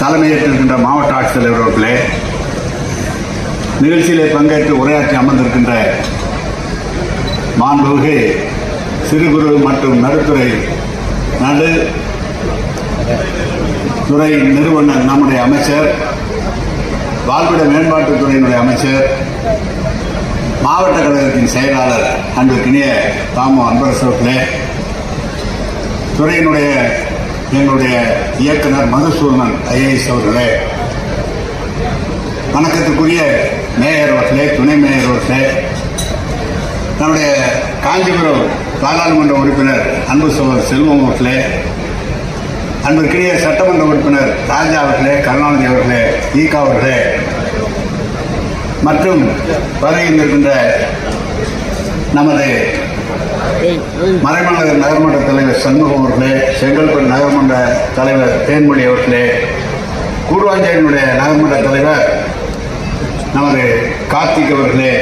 தலைமையேற்றிருக்கின்ற மாவட்ட ஆட்சித்தலைவர் அவர்களே நிகழ்ச்சியிலே பங்கேற்று உரையாற்றி அமர்ந்திருக்கின்ற மாண்புமிகு சிறு குறு மற்றும் நடுத்துறை நடு துறை நிறுவனர் நம்முடைய அமைச்சர் வாழ்விட மேம்பாட்டுத் துறையினுடைய அமைச்சர் மாவட்ட கழகத்தின் செயலாளர் அன்பிற்கினிய தாமோ அன்பரசு அவர்களே துறையினுடைய எங்களுடைய இயக்குனர் மதுசூதனன் ஐஏஎஸ் அவர்களே. வணக்கத்துக்குரிய மேயர் அவர்களே துணை மேயர் அவர்களே. நம்முடைய காஞ்சிபுரம் பாராளுமன்ற உறுப்பினர் அன்பு சோழர் செல்வம் அவர்களே. அன்பிற்கினிய சட்டமன்ற உறுப்பினர் ராஜா அவர்களே கருணாநிதி அவர்களே ஈகா அவர்களே. மற்றும் வருகையில் இருக்கின்ற நமது மறைமாநகர் நகர்மன்ற தலைவர் சண்முகம் அவர்களே செங்கல்பட்டு நகர்மன்ற தலைவர் தேன்மொழி அவர்களே கூடுவாஞ்சேரியினுடைய நகர்மன்ற தலைவர் நமது கார்த்திக் அவர்களே